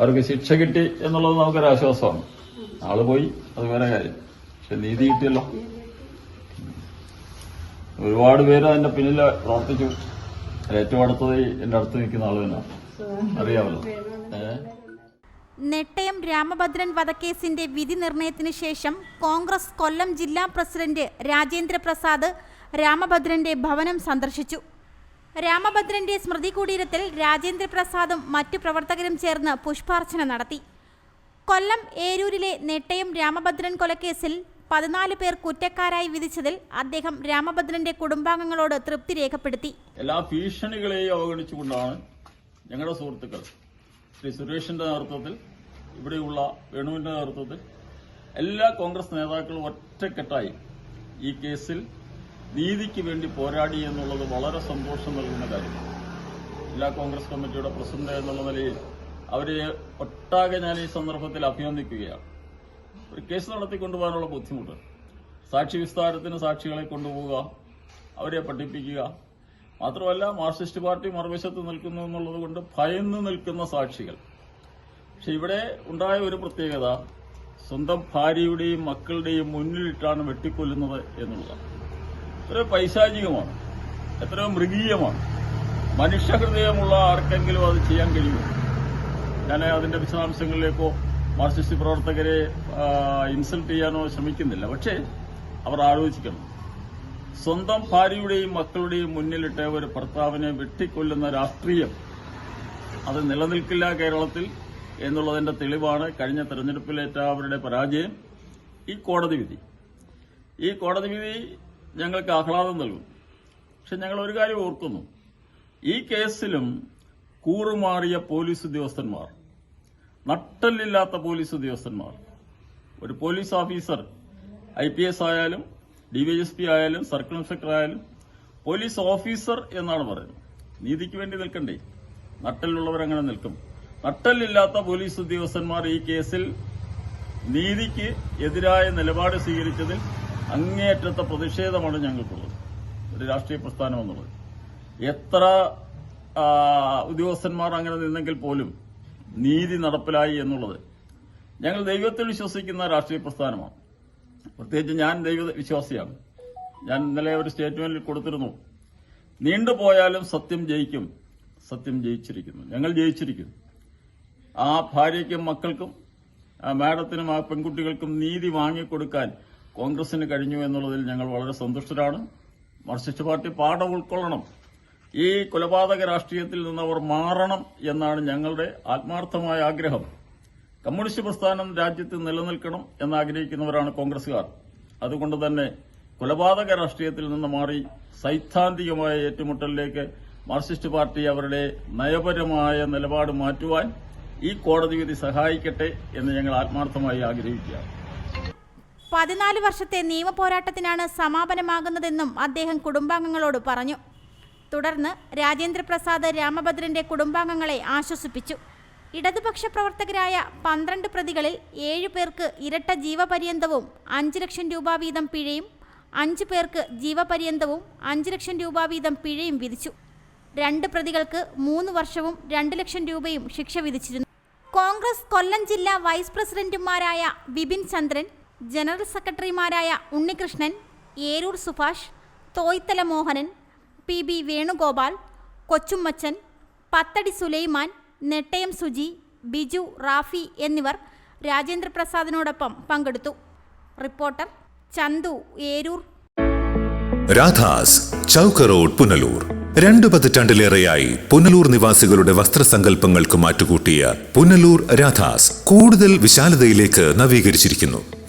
അവർക്ക് ശിക്ഷ കിട്ടി എന്നുള്ളത് നമുക്കൊരു ആശ്വാസമാണ് ആൾ പോയി അത് വേറെ കാര്യം. പക്ഷെ നീതി കിട്ടിയല്ലോ. ഒരുപാട് പേര് അതിന്റെ പിന്നിൽ പ്രവർത്തിച്ചു. ഏറ്റവും അടുത്തത് എന്റെ അടുത്ത് നിൽക്കുന്ന ആൾ തന്നെ അറിയാമല്ലോ. നെട്ടയം രാമഭദ്രൻ വധക്കേസിന്റെ വിധി നിർണയത്തിന് ശേഷം കോൺഗ്രസ് കൊല്ലം ജില്ലാ പ്രസിഡന്റ് രാജേന്ദ്ര പ്രസാദ് രാമഭദ്രന്റെ ഭവനം സന്ദർശിച്ചു. രാമഭദ്രന്റെ സ്മൃതി കുടീരത്തിൽ രാജേന്ദ്രപ്രസാദും മറ്റു പ്രവർത്തകരും ചേർന്ന് പുഷ്പാർച്ചന നടത്തി. കൊല്ലം ഏരൂരിലെ നെട്ടയം രാമഭദ്രൻ കൊലക്കേസിൽ പതിനാല് പേർ കുറ്റക്കാരായി വിധിച്ചതിൽ അദ്ദേഹം രാമഭദ്രന്റെ കുടുംബാംഗങ്ങളോട് തൃപ്തി രേഖപ്പെടുത്തി. എല്ലാ ഭീഷണികളെയും അവഗണിച്ചുകൊണ്ടാണ് ഞങ്ങളുടെ സുഹൃത്തുക്കൾ ശ്രീ സുരേഷിന്റെ നേതൃത്വത്തിൽ ഇവിടെയുള്ള വേണുവിന്റെ നേതൃത്വത്തിൽ എല്ലാ കോൺഗ്രസ് നേതാക്കളും ഒറ്റക്കെട്ടായി ഈ കേസിൽ നീതിക്ക് വേണ്ടി പോരാടി എന്നുള്ളത് വളരെ സന്തോഷം നൽകുന്ന കാര്യമാണ് ജില്ലാ കോൺഗ്രസ് കമ്മിറ്റിയുടെ പ്രസിഡന്റ് എന്നുള്ള നിലയിൽ അവരെ ഒട്ടാകെ ഞാൻ ഈ സന്ദർഭത്തിൽ അഭിനന്ദിക്കുകയാണ്. ഒരു കേസ് നടത്തിക്കൊണ്ടുപോകാനുള്ള ബുദ്ധിമുട്ട്. സാക്ഷി വിസ്താരത്തിന് സാക്ഷികളെ കൊണ്ടുപോവുക അവരെ പഠിപ്പിക്കുക. മാത്രമല്ല മാർക്സിസ്റ്റ് പാർട്ടി മറുവശത്ത് നിൽക്കുന്നു എന്നുള്ളത് കൊണ്ട് ഭയന്ന് നിൽക്കുന്ന സാക്ഷികൾ. പക്ഷെ ഇവിടെ ഉണ്ടായ ഒരു പ്രത്യേകത സ്വന്തം ഭാര്യയുടെയും മക്കളുടെയും മുന്നിലിട്ടാണ് വെട്ടിക്കൊല്ലുന്നത് എന്നുള്ളതാണ്. എത്രയോ പൈശാചികമാണ് എത്രയോ മൃഗീയമാണ്. മനുഷ്യഹൃദയമുള്ള ആർക്കെങ്കിലും അത് ചെയ്യാൻ കഴിയുമോ? ഞാൻ അതിന്റെ വിശദാംശങ്ങളിലേക്കോ മാർക്സിസ്റ്റ് പ്രവർത്തകരെ ഇൻസൾട്ട് ചെയ്യാനോ ശ്രമിക്കുന്നില്ല. പക്ഷേ അവർ ആലോചിക്കണം സ്വന്തം ഭാര്യയുടെയും മക്കളുടെയും മുന്നിലിട്ട് ഒരു ഭർത്താവിനെ വെട്ടിക്കൊല്ലുന്ന രാഷ്ട്രീയം അത് നിലനിൽക്കില്ല കേരളത്തിൽ എന്നുള്ളതിന്റെ തെളിവാണ് കഴിഞ്ഞ തെരഞ്ഞെടുപ്പിലേറ്റ അവരുടെ പരാജയം. ഈ കോടതി വിധി. ഈ കോടതി വിധി ഞങ്ങൾക്ക് ആഹ്ലാദം നൽകും. പക്ഷെ ഞങ്ങൾ ഒരു കാര്യം ഓർക്കുന്നു. ഈ കേസിലും കൂറുമാറിയ പോലീസ് ഉദ്യോഗസ്ഥന്മാർ നട്ടല്ലില്ലാത്ത പോലീസ് ഉദ്യോഗസ്ഥന്മാർ ഒരു police officer I P S ആയാലും ഡി വൈ എസ് പി ആയാലും സർക്കിൾ ഇൻസ്പെക്ടർ ആയാലും പോലീസ് ഓഫീസർ എന്നാണ് പറയുന്നത്. നീതിക്ക് വേണ്ടി നിൽക്കണ്ടേ? നട്ടലിലുള്ളവരങ്ങനെ നിൽക്കും. നട്ടലില്ലാത്ത പോലീസ് ഉദ്യോഗസ്ഥന്മാർ ഈ കേസിൽ നീതിക്ക് എതിരായ നിലപാട് സ്വീകരിച്ചതിൽ അങ്ങേയറ്റത്തെ പ്രതിഷേധമാണ് ഞങ്ങൾക്കുള്ളത്. ഒരു രാഷ്ട്രീയ പ്രസ്ഥാനം എന്നുള്ളത്. എത്ര ഉദ്യോഗസ്ഥന്മാർ അങ്ങനെ നിന്നെങ്കിൽ പോലും നീതി നടപ്പിലായി എന്നുള്ളത് ഞങ്ങൾ ദൈവത്തിൽ വിശ്വസിക്കുന്ന രാഷ്ട്രീയ പ്രസ്ഥാനമാണ്. പ്രത്യേകിച്ച് ഞാൻ ദൈവ വിശ്വാസിയാണ്. ഞാൻ ഇന്നലെ ഒരു സ്റ്റേറ്റ്മെന്റിൽ കൊടുത്തിരുന്നു. നീണ്ടുപോയാലും സത്യം ജയിക്കും. സത്യം ജയിച്ചിരിക്കുന്നു. ഞങ്ങൾ ജയിച്ചിരിക്കുന്നു. ആ ഭാര്യയ്ക്കും മക്കൾക്കും ആ മാഡത്തിനും ആ പെൺകുട്ടികൾക്കും നീതി വാങ്ങിക്കൊടുക്കാൻ കോൺഗ്രസിന് കഴിഞ്ഞു എന്നുള്ളതിൽ ഞങ്ങൾ വളരെ സന്തുഷ്ടരാണ്. മാർക്സിസ്റ്റ് പാർട്ടി പാഠം ഉൾക്കൊള്ളണം. ഈ കൊലപാതക രാഷ്ട്രീയത്തിൽ നിന്ന് അവർ മാറണം എന്നാണ് ഞങ്ങളുടെ ആത്മാർത്ഥമായ ആഗ്രഹം. കമ്മ്യൂണിസ്റ്റ് പ്രസ്ഥാനം രാജ്യത്ത് നിലനിൽക്കണം എന്നാഗ്രഹിക്കുന്നവരാണ് കോൺഗ്രസുകാർ അതുകൊണ്ട് തന്നെ കൊലപാതക രാഷ്ട്രീയത്തിൽ നിന്ന് മാറി സൈദ്ധാന്തികമായ ഏറ്റുമുട്ടലിലേക്ക് മാർക്സിസ്റ്റ് പാർട്ടി അവരുടെ നയപരമായ നിലപാട് മാറ്റുവാൻ ഈ കോടതി വിധി സഹായിക്കട്ടെ എന്ന് ഞങ്ങൾ ആത്മാർത്ഥമായി ആഗ്രഹിക്കുകയാണ്. പതിനാല് വർഷത്തെ നിയമപോരാട്ടത്തിനാണ് സമാപനമാകുന്നതെന്നും അദ്ദേഹം കുടുംബാംഗങ്ങളോട് പറഞ്ഞു. തുടർന്ന് രാജേന്ദ്രപ്രസാദ് രാമഭദ്രന്റെ കുടുംബാംഗങ്ങളെ ആശ്വസിപ്പിച്ചു. ഇടതുപക്ഷ പ്രവർത്തകരായ പന്ത്രണ്ട് പ്രതികളിൽ ഏഴു പേർക്ക് ഇരട്ട ജീവപര്യന്തവും അഞ്ച് ലക്ഷം രൂപ വീതം പിഴയും അഞ്ച് പേർക്ക് ജീവപര്യന്തവും അഞ്ച് ലക്ഷം രൂപ വീതം പിഴയും വിധിച്ചു. രണ്ട് പ്രതികൾക്ക് മൂന്ന് വർഷവും രണ്ട് ലക്ഷം രൂപയും ശിക്ഷ വിധിച്ചിരുന്നു. കോൺഗ്രസ് കൊല്ലം ജില്ലാ വൈസ് പ്രസിഡന്റുമാരായ ബിപിൻ ചന്ദ്രൻ ജനറൽ സെക്രട്ടറിമാരായ ഉണ്ണികൃഷ്ണൻ ഏരൂർ സുഭാഷ് തോയ്ത്തല മോഹനൻ പി ബി വേണുഗോപാൽ കൊച്ചുമ്മച്ചൻ പത്തടി സുലൈമാൻ നെട്ടയം സുജി ബിജു റാഫി എന്നിവർ രാജേന്ദ്രപ്രസാദിനോടൊപ്പം പങ്കെടുത്തു. റിപ്പോർട്ടർ ചന്തു ഏരൂർ. രാധാസ് ചൗക്ക് റോഡ് പുനലൂർ. രണ്ടു പതിറ്റാണ്ടിലേറെയായി പുനലൂർ നിവാസികളുടെ വസ്ത്രസങ്കല്പങ്ങൾക്ക് മാറ്റുകൂട്ടിയ പുനലൂർ രാധാസ് കൂടുതൽ വിശാലതയിലേക്ക് നവീകരിച്ചിരിക്കുന്നു.